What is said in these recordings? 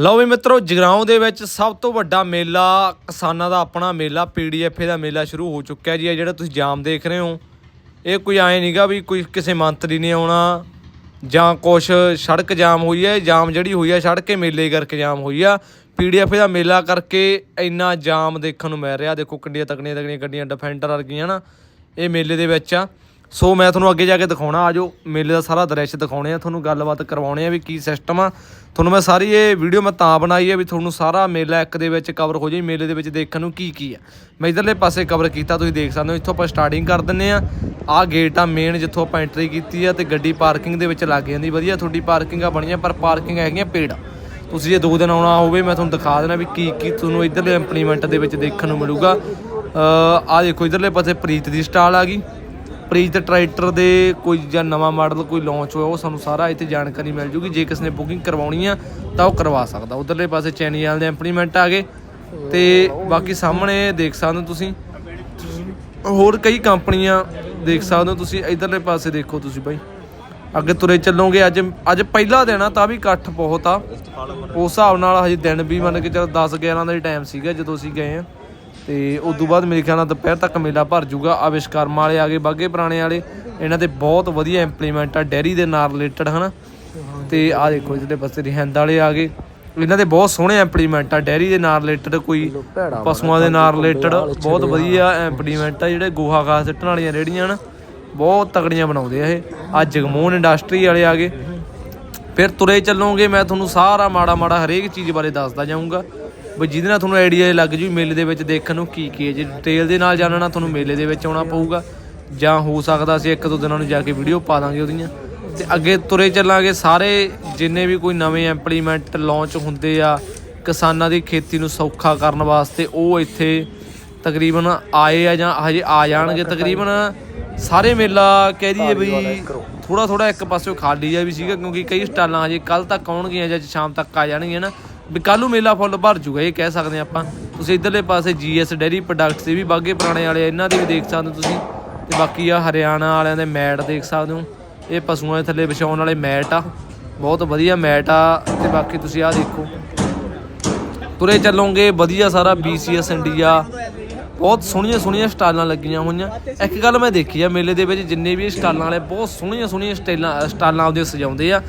ਲਓ ਵੀ ਮਿੱਤਰੋ, ਜਗਰਾਉਂ ਦੇ ਵਿੱਚ ਸਭ ਤੋਂ ਵੱਡਾ ਮੇਲਾ ਕਿਸਾਨਾਂ ਦਾ ਆਪਣਾ ਮੇਲਾ ਪੀਡੀਐਫ ਦਾ ਮੇਲਾ ਸ਼ੁਰੂ ਹੋ ਚੁੱਕਿਆ ਜੀ। ਇਹ ਜਿਹੜਾ ਤੁਸੀਂ ਜਾਮ ਦੇਖ ਰਹੇ ਹੋ, ਇਹ ਕੋਈ ਐ ਨਹੀਂਗਾ ਵੀ ਕੋਈ ਕਿਸੇ ਮੰਤਰੀ ਨੇ ਆਉਣਾ ਜਾਂ ਕੁਛ ਸੜਕ ਜਾਮ ਹੋਈ ਹੈ, ਜਾਮ ਜਿਹੜੀ ਹੋਈ ਹੈ, ਸੜਕ ਕੇ ਮੇਲੇ ਕਰਕੇ ਜਾਮ ਹੋਈ ਆ। ਪੀਡੀਐਫ ਦਾ ਮੇਲਾ ਕਰਕੇ ਇੰਨਾ ਜਾਮ ਦੇਖਣ ਨੂੰ ਮਿਲ ਰਿਹਾ। ਦੇਖੋ ਕਿੰਨੀਆਂ ਤਕੜੀਆਂ ਤਕੜੀਆਂ ਗੱਡੀਆਂ ਡਿਫੈਂਡਰ ਵਰਗੀਆਂ ਨਾ, ਇਹ ਮੇਲੇ ਦੇ ਵਿੱਚ ਆ। ਸੋ ਮੈਂ ਤੁਹਾਨੂੰ ਅੱਗੇ ਜਾ ਕੇ ਦਿਖਾਉਣਾ ਆਜੋ ਮੇਲੇ ਦਾ ਸਾਰਾ ਦ੍ਰਿਸ਼ ਦਿਖਾਉਣੇ ਆ, ਤੁਹਾਨੂੰ ਗੱਲਬਾਤ ਕਰਵਾਉਣੇ ਆ ਵੀ ਕੀ ਸਿਸਟਮ ਆ। ਤੁਹਾਨੂੰ ਮੈਂ ਸਾਰੀ ਇਹ ਵੀਡੀਓ ਮੈਂ ਤਾਂ ਬਣਾਈ ਹੈ ਵੀ ਤੁਹਾਨੂੰ ਸਾਰਾ ਮੇਲਾ ਇੱਕ ਦੇ ਵਿੱਚ ਕਵਰ ਹੋ ਜਾਏ, ਮੇਲੇ ਦੇ ਵਿੱਚ ਦੇਖਣ ਨੂੰ ਕੀ ਕੀ ਆ। ਮੈਂ ਇਧਰਲੇ ਪਾਸੇ ਕਵਰ ਕੀਤਾ, ਤੁਸੀਂ ਦੇਖ ਸਕਦੇ ਹੋ, ਇੱਥੋਂ ਆਪਾਂ ਸਟਾਰਟਿੰਗ ਕਰ ਦਿੰਨੇ ਆ। ਆਹ ਗੇਟ ਆ ਮੇਨ ਜਿੱਥੋਂ ਆਪਾਂ ਐਂਟਰੀ ਕੀਤੀ ਆ ਤੇ ਗੱਡੀ ਪਾਰਕਿੰਗ ਦੇ ਵਿੱਚ ਲੱਗ ਜਾਂਦੀ, ਵਧੀਆ ਤੁਹਾਡੀ ਪਾਰਕਿੰਗ ਆ ਬਣੀਆਂ, ਪਰ ਪਾਰਕਿੰਗ ਹੈਗੀਆਂ ਪੇੜ। ਤੁਸੀਂ ਜੇ ਦੋ ਦਿਨ ਆਉਣਾ ਹੋਵੇ, ਮੈਂ ਤੁਹਾਨੂੰ ਦਿਖਾ ਦੇਣਾ ਵੀ ਕੀ ਕੀ ਤੁਹਾਨੂੰ ਇਧਰਲੇ ਇੰਪਲੀਮੈਂਟ ਦੇ ਵਿੱਚ ਦੇਖਣ ਨੂੰ ਮਿਲੂਗਾ। ਆ ਦੇਖੋ, ਇਧਰਲੇ ਪਾਸੇ ਪ੍ਰੀਤ ਦੀ ਸਟਾਲ ਆ ਗਈ। ਪ੍ਰੀਤ ਟਰੈਕਟਰ ਦੇ ਕੋਈ ਜਾਂ ਨਵਾਂ ਮਾਡਲ ਕੋਈ ਲਾਂਚ ਹੋਇਆ, ਉਹ ਸਾਨੂੰ ਸਾਰਾ ਇੱਥੇ ਜਾਣਕਾਰੀ ਮਿਲ ਜੂਗੀ। ਜੇ ਕਿਸ ਨੇ ਬੁਕਿੰਗ ਕਰਵਾਉਣੀ ਆ, ਤਾਂ ਉਹ ਕਰਵਾ ਸਕਦਾ। ਉਧਰਲੇ ਪਾਸੇ ਚੈਨੀ ਦੇ ਇੰਪਲੀਮੈਂਟ ਆ ਗਏ ਤੇ ਬਾਕੀ ਸਾਹਮਣੇ ਦੇਖ ਸਕਦੇ ਹੋ ਤੁਸੀਂ। ਹੋਰ ਕਈ ਕੰਪਨੀਆਂ ਦੇਖ ਸਕਦੇ ਹੋ ਤੁਸੀਂ, ਇਧਰਲੇ ਪਾਸੇ ਦੇਖੋ ਤੁਸੀਂ ਬਾਈ। ਅੱਗੇ ਤੁਰੇ ਚੱਲੋਗੇ, ਅੱਜ ਅੱਜ ਪਹਿਲਾ ਦਿਨ ਆ, ਤਾਂ ਵੀ ਇਕੱਠ ਬਹੁਤ ਆ। ਉਸ ਹਿਸਾਬ ਨਾਲ ਹਜੇ ਦਿਨ ਵੀ ਮੰਨ ਕੇ ਚਲੋ 10 11 ਦਾ ਹੀ ਟਾਈਮ ਸੀਗਾ ਜਦੋਂ ਅਸੀਂ ਗਏ ਆ। ਤੇ ਉਸ ਤੋਂ ਬਾਅਦ ਮੇਰੇ ਖਿਆਲ ਨਾਲ ਦੁਪਹਿਰ ਤੱਕ ਮੇਲਾ ਭਰ ਜੂਗਾ। ਆ ਵਿਸ਼ਕਰਮਾ ਵਾਲੇ ਆ ਗਏ ਬਾਗੇ ਪੁਰਾਣੇ ਵਾਲੇ। ਇਹਨਾਂ ਦੇ ਬਹੁਤ ਵਧੀਆ ਇੰਪਲੀਮੈਂਟ ਆ ਡੈਰੀ ਦੇ ਨਾਲ ਰਿਲੇਟਡ ਹਨਾ? ਤੇ ਆ ਦੇਖੋ ਜਿਹੜੇ ਪਾਸੇ ਰਿਹੰਦ ਵਾਲੇ ਆ ਗਏ। ਇਹਨਾਂ ਦੇ ਬਹੁਤ ਸੋਹਣੇ ਇੰਪਲੀਮੈਂਟ ਆ ਡੈਰੀ ਦੇ ਨਾਲ ਰਿਲੇਟਡ ਕੋਈ ਪਸ਼ੂਆਂ ਦੇ ਨਾਲ ਰਿਲੇਟਡ ਬਹੁਤ ਵਧੀਆ ਇੰਪਲੀਮੈਂਟ ਆ ਜਿਹੜੇ ਗੋਹਾ ਘਾਸ ਸਿੱਟਣ ਵਾਲੀਆਂ ਰੇੜੀਆਂ ਹਨ? ਬਹੁਤ ਤਕੜੀਆਂ ਬਣਾਉਂਦੇ ਆ ਇਹ। ਆ ਜਗਮੋਹਨ ਇੰਡਸਟਰੀ ਵਾਲੇ ਆ ਗਏ। ਫਿਰ ਤੁਰੇ ਚੱਲੋਗੇ ਮੈਂ ਤੁਹਾਨੂੰ ਸਾਰਾ ਮਾੜਾ ਮਾੜਾ ਹਰੇਕ ਚੀਜ਼ ਬਾਰੇ ਦੱਸਦਾ ਜਾਊਂਗਾ। ਵੀ ਜਿਹਦੇ ਨਾਲ ਤੁਹਾਨੂੰ ਆਈਡੀਆ ਲੱਗ ਜੂ ਮੇਲੇ ਦੇ ਵਿੱਚ ਦੇਖਣ ਨੂੰ ਕੀ ਕੀ ਹੈ। ਜੇ ਡਿਟੇਲ ਦੇ ਨਾਲ ਜਾਣਨਾ ਤੁਹਾਨੂੰ ਮੇਲੇ ਦੇ ਵਿੱਚ ਆਉਣਾ ਪਊਗਾ। ਜਾਂ ਹੋ ਸਕਦਾ ਅਸੀਂ ਇੱਕ ਦੋ ਦਿਨਾਂ ਨੂੰ ਜਾ ਕੇ ਵੀਡੀਓ ਪਾ ਦਾਂਗੇ ਉਹਦੀਆਂ। ਤੇ ਅੱਗੇ ਤੁਰੇ ਚੱਲਾਂਗੇ, ਸਾਰੇ ਜਿੰਨੇ ਵੀ ਕੋਈ ਨਵੇਂ ਇੰਪਲੀਮੈਂਟ ਲਾਂਚ ਹੁੰਦੇ ਆ, ਕਿਸਾਨਾਂ ਦੀ ਖੇਤੀ ਨੂੰ ਸੌਖਾ ਕਰਨ ਵਾਸਤੇ ਉਹ ਇੱਥੇ ਤਕਰੀਬਨ ਆਏ ਆ ਜਾਂ ਹਜੇ ਆ ਜਾਣਗੇ। ਤਕਰੀਬਨ ਸਾਰੇ ਮੇਲਾ ਕਹਿ ਦਈਏ ਵੀ ਥੋੜਾ ਥੋੜਾ ਇੱਕ ਪਾਸਿਓਂ ਖਾਲੀ ਜਿਹਾ ਵੀ ਸੀਗਾ, ਕਿਉਂਕਿ ਕਈ ਸਟਾਲਾਂ ਹਜੇ ਕੱਲ ਤੱਕ ਆਉਣਗੀਆਂ ਜਾਂ ਸ਼ਾਮ ਤੱਕ ਆ ਜਾਣਗੀਆਂ ਨਾ। ਵੀ ਕੱਲ੍ਹ ਨੂੰ ਮੇਲਾ ਫੁੱਲ ਭਰ ਜੂਗਾ, ਇਹ ਕਹਿ ਸਕਦੇ ਆਪਾਂ। ਤੁਸੀਂ ਇਧਰਲੇ ਪਾਸੇ ਜੀਐਸ ਡੈਰੀ ਪ੍ਰੋਡਕਟਸ ਇਹ ਵੀ ਬਾਗੇ ਪੁਰਾਣੇ ਵਾਲੇ ਇਹਨਾਂ ਦੇ ਵੀ ਦੇਖ ਸਕਦੇ ਹੋ ਤੁਸੀਂ। ਤੇ ਬਾਕੀ ਆ ਹਰਿਆਣਾ ਵਾਲਿਆਂ ਦੇ ਮੈਟ ਦੇਖ ਸਕਦੇ ਹੋ। ਇਹ ਪਸ਼ੂਆਂ ਦੇ ਥੱਲੇ ਵਿਛਾਉਣ ਵਾਲੇ ਮੈਟ ਆ। ਬਹੁਤ ਵਧੀਆ ਮੈਟ ਆ, ਤੇ ਬਾਕੀ ਤੁਸੀਂ ਆ ਦੇਖੋ। ਤੁਰੇ ਚੱਲੋਗੇ, ਵਧੀਆ ਸਾਰਾ BCS ਇੰਡੀਆ ਬਹੁਤ ਸੋਹਣੀਆਂ ਸੋਹਣੀਆਂ ਸਟਾਲਾਂ ਲੱਗੀਆਂ ਹੋਈਆਂ। ਇੱਕ ਗੱਲ ਮੈਂ ਦੇਖੀ ਆ, ਮੇਲੇ ਦੇ ਵਿੱਚ ਜਿੰਨੇ ਵੀ ਸਟਾਲਾਂ ਵਾਲੇ, ਬਹੁਤ ਸੋਹਣੀਆਂ ਸੋਹਣੀਆਂ ਸਟਾਲਾਂ ਸਟਾਲਾਂ ਆਪਦੇ ਸਜਾਉਂਦੇ ਆ।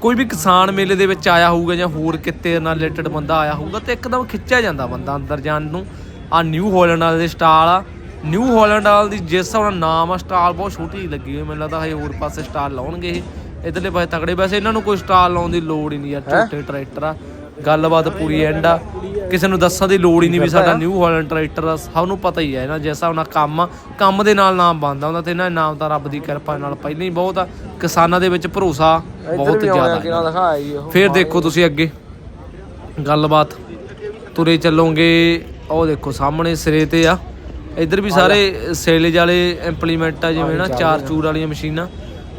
ਕੋਈ ਵੀ ਕਿਸਾਨ ਮੇਲੇ ਦੇ ਵਿੱਚ ਆਇਆ ਹੋਊਗਾ ਜਾਂ ਹੋਰ ਕਿਤੇ ਨਾਲ ਰਿਲੇਟਡ ਬੰਦਾ ਆਇਆ ਹੋਊਗਾ ਤੇ ਇੱਕਦਮ ਖਿੱਚਿਆ ਜਾਂਦਾ ਬੰਦਾ ਅੰਦਰ ਜਾਣ ਨੂੰ। ਆ ਨਿਊ ਹਾਲੈਂਡ ਵਾਲੇ ਦੇ ਸਟਾਲ ਆ। ਨਿਊ ਹਾਲੈਂਡ ਵਾਲ ਦੀ ਜਿਸ ਹਿਸਾਬ ਨਾਲ ਨਾਮ ਆ ਸਟਾਲ ਬਹੁਤ ਛੋਟੀ ਜਿਹੀ ਲੱਗੀ ਹੋਈ ਮੈਨੂੰ ਲੱਗਦਾ ਹਜੇ ਹੋਰ ਪਾਸੇ ਸਟਾਲ ਲਾਉਣਗੇ ਇਹ। ਇਧਰਲੇ ਪਾਸੇ ਤਕੜੇ ਵੈਸੇ ਇਹਨਾਂ ਨੂੰ ਕੋਈ ਸਟਾਲ ਲਾਉਣ ਦੀ ਲੋੜ ਹੀ ਨਹੀਂ ਯਾਰ ਛੋਟੇ ਟਰੈਕਟਰ ਆ। ਗੱਲਬਾਤ ਪੂਰੀ ਐਂਡ ਆ। ਕਿਸੇ ਨੂੰ ਦੱਸਣ ਦੀ ਲੋੜ ਹੀ ਨਹੀਂ ਵੀ ਸਾਡਾ ਨਿਊ ਹਾਲੈਂਡ ਟਰੈਕਟਰ ਆ ਸਭ ਨੂੰ ਪਤਾ ਹੀ ਹੈ ਇਹਨਾਂ ਜਿਸ ਹਿਸਾਬ ਨਾਲ ਕੰਮ ਕੰਮ ਦੇ ਨਾਲ ਨਾਮ ਬਣਦਾ ਹੁੰਦਾ ਤੇ ਇਹਨਾਂ ਨਾਮ ਤਾਂ ਰੱਬ ਦੀ ਕਿਰਪਾ ਨਾਲ ਪਹਿਲਾਂ ਹੀ ਬਹੁਤ ਆ। ਕਿਸਾਨਾਂ ਦੇ ਵਿੱਚ ਭਰੋਸਾ ਬਹੁਤ ਜ਼ਿਆਦਾ ਫਿਰ ਦੇਖੋ ਤੁਸੀਂ ਅੱਗੇ। ਗੱਲਬਾਤ। ਤੁਰੇ ਚੱਲੋਗੇ ਉਹ ਦੇਖੋ ਸਾਹਮਣੇ ਸਿਰੇ ਤੇ ਆ। ਇੱਧਰ ਵੀ ਸਾਰੇ ਸੇਲੇਜ ਵਾਲੇ ਇੰਪਲੀਮੈਂਟ ਆ ਜਿਵੇਂ ਨਾ ਚਾਰ ਚੂਰ ਵਾਲੀਆਂ ਮਸ਼ੀਨਾਂ।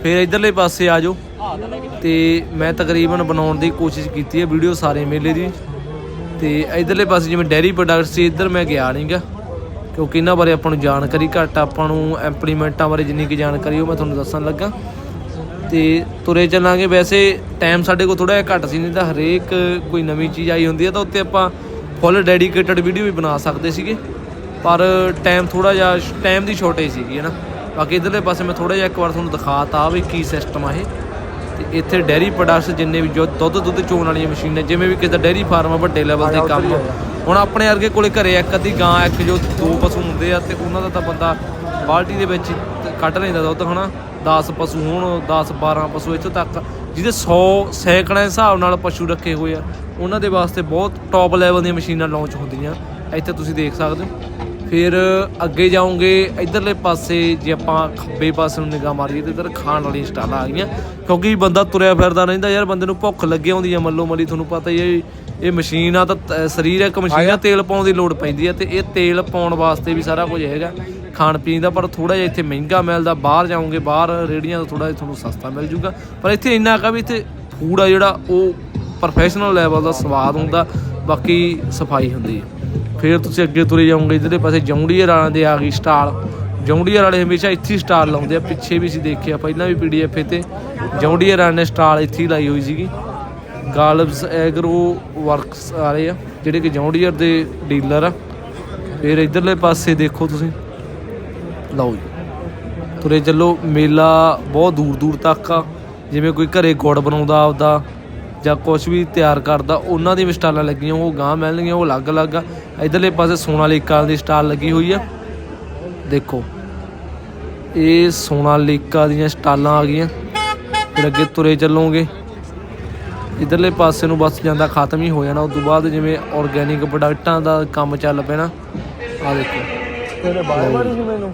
ਫਿਰ ਇਧਰਲੇ ਪਾਸੇ ਆ ਜਾਓ। ਤੇ ਮੈਂ ਤਕਰੀਬਨ ਬਣਾਉਣ ਦੀ ਕੋਸ਼ਿਸ਼ ਕੀਤੀ ਹੈ ਵੀਡੀਓ ਸਾਰੇ ਮੇਲੇ ਦੀ। ਤੇ ਇਧਰਲੇ ਪਾਸੇ ਜਿਵੇਂ ਡੈਰੀ ਪ੍ਰੋਡਕਟਸ ਸੀ, ਇੱਧਰ ਮੈਂ ਗਿਆ ਨਹੀਂਗਾ ਕਿਉਂਕਿ ਇਹਨਾਂ ਬਾਰੇ ਆਪਾਂ ਨੂੰ ਜਾਣਕਾਰੀ ਘੱਟ, ਆਪਾਂ ਨੂੰ ਇੰਪਲੀਮੈਂਟਾਂ ਬਾਰੇ ਜਿੰਨੀ ਕਿ ਜਾਣਕਾਰੀ ਉਹ ਮੈਂ ਤੁਹਾਨੂੰ ਦੱਸਣ ਲੱਗਾ। ਤੇ ਤੁਰੇ ਚੱਲਾਂਗੇ, ਵੈਸੇ ਟਾਈਮ ਸਾਡੇ ਕੋਲ ਥੋੜਾ ਜਿਹਾ ਘੱਟ ਸੀ, ਨਹੀਂ ਤਾਂ ਹਰੇਕ ਕੋਈ ਨਵੀਂ ਚੀਜ਼ ਆਈ ਹੁੰਦੀ ਹੈ, ਤਾਂ ਉੱਤੇ ਆਪਾਂ ਫੁੱਲ ਡੈਡੀਕੇਟਡ ਵੀਡੀਓ ਵੀ ਬਣਾ ਸਕਦੇ ਸੀਗੇ। ਪਰ ਟਾਈਮ ਥੋੜਾ ਜਿਹਾ ਟਾਈਮ ਦੀ ਸ਼ਾਰਟੇਜ ਸੀਗੀ, ਹੈ ਨਾ। ਬਾਕੀ ਇਧਰਲੇ ਪਾਸੇ ਮੈਂ ਥੋੜਾ ਜਿਹਾ ਇੱਕ ਵਾਰ ਤੁਹਾਨੂੰ ਦਿਖਾਤਾ ਵੀ ਕੀ ਸਿਸਟਮ ਆ ਇਹ। ਤੇ ਇੱਥੇ ਡੈਰੀ ਪ੍ਰੋਡਕਟਸ ਜਿੰਨੇ ਵੀ ਜੋ ਦੁੱਧ ਦੁੱਧ ਚੋਣ ਵਾਲੀਆਂ ਮਸ਼ੀਨਾਂ ਜਿਵੇਂ ਵੀ ਕਿਸੇ ਡੈਰੀ ਫਾਰਮ ਆ ਵੱਡੇ ਲੈਵਲ ਦੇ ਕੰਮ। ਹੁਣ ਆਪਣੇ ਵਰਗੇ ਕੋਲੇ ਘਰੇ ਇੱਕ ਅੱਧੀ ਗਾਂ ਇੱਕ ਜੋ ਦੋ ਪਸ਼ੂ ਹੁੰਦੇ ਆ ਤੇ ਉਹਨਾਂ ਦਾ ਤਾਂ ਬੰਦਾ ਬਾਲਟੀ ਦੇ ਵਿੱਚ ਕੱਢ ਲੈਂਦਾ ਦੁੱਧ ਹਨਾ? 10 ਪਸ਼ੂ ਹੋਣ 10 12 ਪਸ਼ੂ ਇੱਥੋਂ ਤੱਕ। ਜਿਹਦੇ 100 ਸੈਂਕੜਿਆਂ ਦੇ ਹਿਸਾਬ ਨਾਲ ਪਸ਼ੂ ਰੱਖੇ ਹੋਏ ਆ ਉਹਨਾਂ ਦੇ ਵਾਸਤੇ ਬਹੁਤ ਟੌਪ ਲੈਵਲ ਦੀਆਂ ਮਸ਼ੀਨਾਂ ਲਾਂਚ ਹੁੰਦੀਆਂ। ਇੱਥੇ ਤੁਸੀਂ ਦੇਖ ਸਕਦੇ ਹੋ। ਫਿਰ ਅੱਗੇ ਜਾਓਗੇ ਇਧਰਲੇ ਪਾਸੇ ਜੇ ਆਪਾਂ ਖੱਬੇ ਪਾਸੇ ਨੂੰ ਨਿਗਾਹ ਮਾਰੀਏ ਤੇ ਇਧਰ ਖਾਣ ਵਾਲੀਆਂ ਸਟਾਲਾਂ ਆ ਗਈਆਂ। ਕਿਉਂਕਿ ਬੰਦਾ ਤੁਰਿਆ ਫਿਰਦਾ ਰਹਿੰਦਾ ਯਾਰ ਬੰਦੇ ਨੂੰ ਭੁੱਖ ਲੱਗੀ ਹੁੰਦੀ ਆ ਮੱਲੋ ਮੱਲੀ ਤੁਹਾਨੂੰ ਪਤਾ ਹੀ ਹੈ ਇਹ ਮਸ਼ੀਨ ਆ ਤਾਂ ਸਰੀਰ ਇੱਕ ਮਸ਼ੀਨ ਆ ਤੇਲ ਪਾਉਣ ਦੀ ਲੋੜ ਪੈਂਦੀ ਆ ਤੇ ਇਹ ਤੇਲ ਪਾਉਣ ਵਾਸਤੇ ਵੀ ਸਾਰਾ ਕੁਝ ਹੈਗਾ। ਖਾਣ ਪੀਣ ਦਾ ਪਰ ਥੋੜਾ ਜਿਹਾ ਇੱਥੇ ਮਹਿੰਗਾ ਮਿਲਦਾ ਬਾਹਰ ਜਾਓਗੇ ਬਾਹਰ ਰੇੜੀਆਂ ਤੋਂ ਥੋੜਾ ਜਿਹਾ ਤੁਹਾਨੂੰ ਸਸਤਾ ਮਿਲ ਜੂਗਾ। ਪਰ ਇੱਥੇ ਇੰਨਾ ਕਾ ਵੀ ਇੱਥੇ ਫੂਡ ਆ ਜਿਹੜਾ ਉਹ ਪ੍ਰੋਫੈਸ਼ਨਲ ਲੈਵਲ ਦਾ ਸਵਾਦ ਹੁੰਦਾ ਬਾਕੀ ਸਫ਼ਾਈ ਹੁੰਦੀ ਹੈ ਫਿਰ ਤੁਸੀਂ ਅੱਗੇ ਤੁਰੇ ਜਾਓਗੇ, ਇਧਰਲੇ ਪਾਸੇ ਜੌਂਡੀਅਰ ਵਾਲਿਆਂ ਦੇ ਆ ਗਈ ਸਟਾਲ। ਜੌਂਡੀਅਰ ਵਾਲੇ ਹਮੇਸ਼ਾ ਇੱਥੇ ਹੀ ਸਟਾਲ ਲਾਉਂਦੇ ਆ, ਪਿੱਛੇ ਵੀ ਸੀ ਦੇਖਿਆ, ਪਹਿਲਾਂ ਵੀ ਪੀਡੀਐਫ ਤੇ ਜੌਂਡੀਅਰ ਵਾਲਿਆਂ ਨੇ ਸਟਾਲ ਇੱਥੇ ਹੀ ਲਾਈ ਹੋਈ ਸੀਗੀ। ਗਾਲਬਸ, ਐਗਰੋ ਵਰਕਸ ਵਾਲੇ ਆ, ਜਿਹੜੇ ਕਿ ਜੌਂਡੀਅਰ ਦੇ ਡੀਲਰ ਆ। ਫਿਰ ਇਧਰਲੇ ਪਾਸੇ ਦੇਖੋ ਤੁਸੀਂ। ਲਓ ਜੀ। ਤੁਰੇ ਚੱਲੋ, ਮੇਲਾ ਬਹੁਤ ਦੂਰ ਦੂਰ ਤੱਕ ਆ। ਜਿਵੇਂ ਕੋਈ ਘਰੇ ਗੁੜ ਬਣਾਉਂਦਾ ਆਪਦਾ ਜਾਂ ਕੁਝ ਵੀ ਤਿਆਰ ਕਰਦਾ ਉਹਨਾਂ ਦੀ ਵੀ ਸਟਾਲਾਂ ਲੱਗੀਆਂ ਉਹ ਗਾਂ ਮਿਲਣਗੀਆਂ ਉਹ ਅਲੱਗ-ਅਲੱਗ ਆ। ਇਧਰਲੇ ਪਾਸੇ ਸੋਨਾਲੀਕਾ ਦੀ ਸਟਾਲ ਲੱਗੀ ਹੋਈ ਆ। ਦੇਖੋ ਇਹ ਸੋਨਾਲੀਕਾ ਦੀਆਂ ਸਟਾਲਾਂ ਆ ਗਈਆਂ। ਫਿਰ ਅੱਗੇ ਤੁਰੇ ਚੱਲੋਗੇ। ਇਧਰਲੇ ਪਾਸੇ ਨੂੰ ਬਸ ਜਾਂਦਾ ਖਤਮ ਹੀ ਹੋ ਜਾਣਾ। ਉਸ ਤੋਂ ਬਾਅਦ ਜਿਵੇਂ ਆਰਗੈਨਿਕ ਪ੍ਰੋਡਕਟਾਂ ਦਾ ਕੰਮ ਚੱਲ ਪੈਣਾ। ਆ ਦੇਖੋ। ਤੇਰੇ ਮੈਨੂੰ।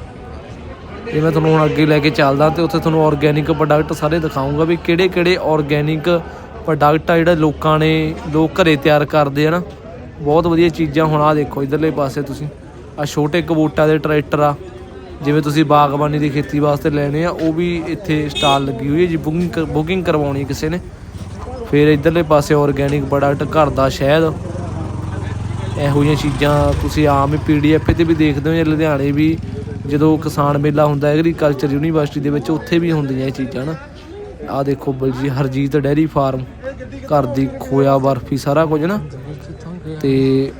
ਇਹ ਮੈਂ ਤੁਹਾਨੂੰ ਹੁਣ ਅੱਗੇ ਲੈ ਕੇ ਚੱਲਦਾ ਤੇ ਉੱਥੇ ਤੁਹਾਨੂੰ ਆਰਗੈਨਿਕ ਪ੍ਰੋਡਕਟ ਸਾਰੇ ਦਿਖਾਉਂਗਾ ਵੀ ਕਿਹੜੇ ਕਿਹੜੇ ਆਰਗੈਨਿਕ ਪ੍ਰੋਡਕਟ ਆ ਜਿਹੜਾ ਲੋਕਾਂ ਨੇ, ਲੋਕ ਘਰੇ ਤਿਆਰ ਕਰਦੇ ਆ ਨਾ, ਬਹੁਤ ਵਧੀਆ ਚੀਜ਼ਾਂ ਹੁਣ ਆ ਦੇਖੋ ਇਧਰਲੇ ਪਾਸੇ ਤੁਸੀਂ। ਆ ਛੋਟੇ ਕਬੂਟਾ ਦੇ ਟਰੈਕਟਰ ਆ, ਜਿਵੇਂ ਤੁਸੀਂ ਬਾਗਬਾਨੀ ਦੀ ਖੇਤੀ ਵਾਸਤੇ ਲੈਣੇ ਆ, ਉਹ ਵੀ ਇੱਥੇ ਸਟਾਲ ਲੱਗੀ ਹੋਈ ਹੈ ਜੀ, ਬੁਕਿੰਗ ਬੁਕਿੰਗ ਕਰਵਾਉਣੀ ਕਿਸੇ ਨੇ। ਫਿਰ ਇਧਰਲੇ ਪਾਸੇ ਆਰਗੈਨਿਕ ਪ੍ਰੋਡਕਟ ਘਰ ਦਾ ਸ਼ਹਿਦ। ਇਹੋ ਜਿਹੀਆਂ ਚੀਜ਼ਾਂ ਤੁਸੀਂ ਆਮ ਹੀ ਪੀਡੀਐਫ ਤੇ ਵੀ ਦੇਖਦੇ ਹੋ ਜਾਂ ਲੁਧਿਆਣੇ ਵੀ ਜਦੋਂ ਕਿਸਾਨ ਮੇਲਾ ਹੁੰਦਾ ਐਗਰੀਕਲਚਰ ਯੂਨੀਵਰਸਿਟੀ ਦੇ ਵਿੱਚ, ਉੱਥੇ ਵੀ ਹੁੰਦੀਆਂ ਇਹ ਚੀਜ਼ਾਂ ਨਾ। ਆਹ ਦੇਖੋ ਬਲਜੀ ਹਰਜੀਤ ਡੈਰੀ ਫਾਰਮ ਘਰ ਦੀ ਖੋਇਆ, ਬਰਫੀ, ਸਾਰਾ ਕੁਝ ਨਾ। ਤੇ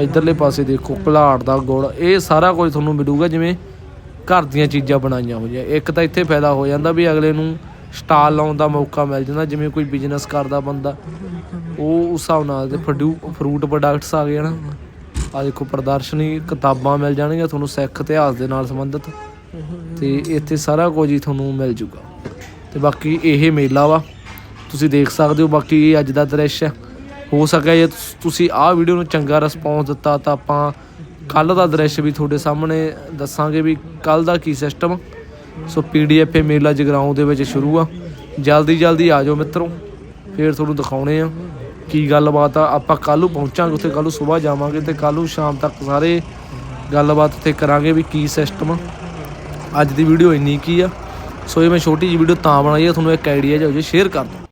ਇਧਰਲੇ ਪਾਸੇ ਦੇਖੋ ਘਲਾੜ ਦਾ ਗੁੜ, ਇਹ ਸਾਰਾ ਕੁਝ ਤੁਹਾਨੂੰ ਮਿਲੂਗਾ ਜਿਵੇਂ ਘਰ ਦੀਆਂ ਚੀਜ਼ਾਂ ਬਣਾਈਆਂ ਹੋਈਆਂ। ਇੱਕ ਤਾਂ ਇੱਥੇ ਫਾਇਦਾ ਹੋ ਜਾਂਦਾ ਵੀ ਅਗਲੇ ਨੂੰ ਸਟਾਲ ਲਾਉਣ ਦਾ ਮੌਕਾ ਮਿਲ ਜਾਂਦਾ, ਜਿਵੇਂ ਕੋਈ ਬਿਜ਼ਨਸ ਕਰਦਾ ਬੰਦਾ। ਉਹ ਉਸ ਹਿਸਾਬ ਨਾਲ ਤੇ ਫਰੂ ਫਰੂਟ ਪ੍ਰੋਡਕਟਸ ਆ ਗਏ ਨਾ। ਆ ਦੇਖੋ, ਪ੍ਰਦਰਸ਼ਨੀ, ਕਿਤਾਬਾਂ ਮਿਲ ਜਾਣਗੀਆਂ ਤੁਹਾਨੂੰ ਸਿੱਖ ਇਤਿਹਾਸ ਦੇ ਨਾਲ ਸੰਬੰਧਿਤ। ਤੇ ਇੱਥੇ ਸਾਰਾ ਕੁਝ ਹੀ ਤੁਹਾਨੂੰ ਮਿਲ ਜੂਗਾ। ਤੇ ਬਾਕੀ ਇਹ ਮੇਲਾ ਵਾ। ਤੁਸੀਂ ਦੇਖ ਸਕਦੇ ਹੋ ਬਾਕੀ ਇਹ ਅੱਜ ਦਾ ਦ੍ਰਿਸ਼ ਹੈ। ਹੋ ਸਕਿਆ ਜੇ ਤੁਸੀਂ ਆਹ ਵੀਡੀਓ ਨੂੰ ਚੰਗਾ ਰਿਸਪੌਂਸ ਦਿੱਤਾ ਤਾਂ ਆਪਾਂ ਕੱਲ ਦਾ ਦ੍ਰਿਸ਼ ਵੀ ਤੁਹਾਡੇ ਸਾਹਮਣੇ ਦੱਸਾਂਗੇ ਵੀ ਕੱਲ ਦਾ ਕੀ ਸਿਸਟਮ ਸੋ ਪੀਡੀਐਫ ਮੇਲਾ ਜਗਰਾਉਂ ਦੇ ਵਿੱਚ ਸ਼ੁਰੂ ਆ। ਜਲਦੀ ਜਲਦੀ ਆ ਜਾਓ ਮਿੱਤਰੋ। ਫੇਰ ਤੁਹਾਨੂੰ ਦਿਖਾਉਣੇ ਆ ਕੀ ਗੱਲਬਾਤ ਆ। ਆਪਾਂ ਕੱਲ੍ਹ ਨੂੰ ਪਹੁੰਚਾਂਗੇ, ਉੱਥੇ ਕੱਲ੍ਹ ਨੂੰ ਸਵੇਰ ਜਾਵਾਂਗੇ ਤੇ ਕੱਲ੍ਹ ਨੂੰ ਸ਼ਾਮ ਤੱਕ ਸਾਰੇ ਗੱਲਬਾਤ ਉੱਥੇ ਕਰਾਂਗੇ ਵੀ ਕੀ ਸਿਸਟਮ ਆ। ਅੱਜ ਦੀ ਵੀਡੀਓ ਇੰਨੀ ਕੀ ਆ। ਸੋ ਇਹ ਮੈਂ ਛੋਟੀ ਜਿਹੀ ਵੀਡੀਓ ਤਾਂ ਬਣਾਈ ਹੈ ਤੁਹਾਨੂੰ ਇੱਕ ਆਈਡੀਆ ਜਾਓ ਜੇ ਸ਼ੇਅਰ ਕਰ ਦਿਓ।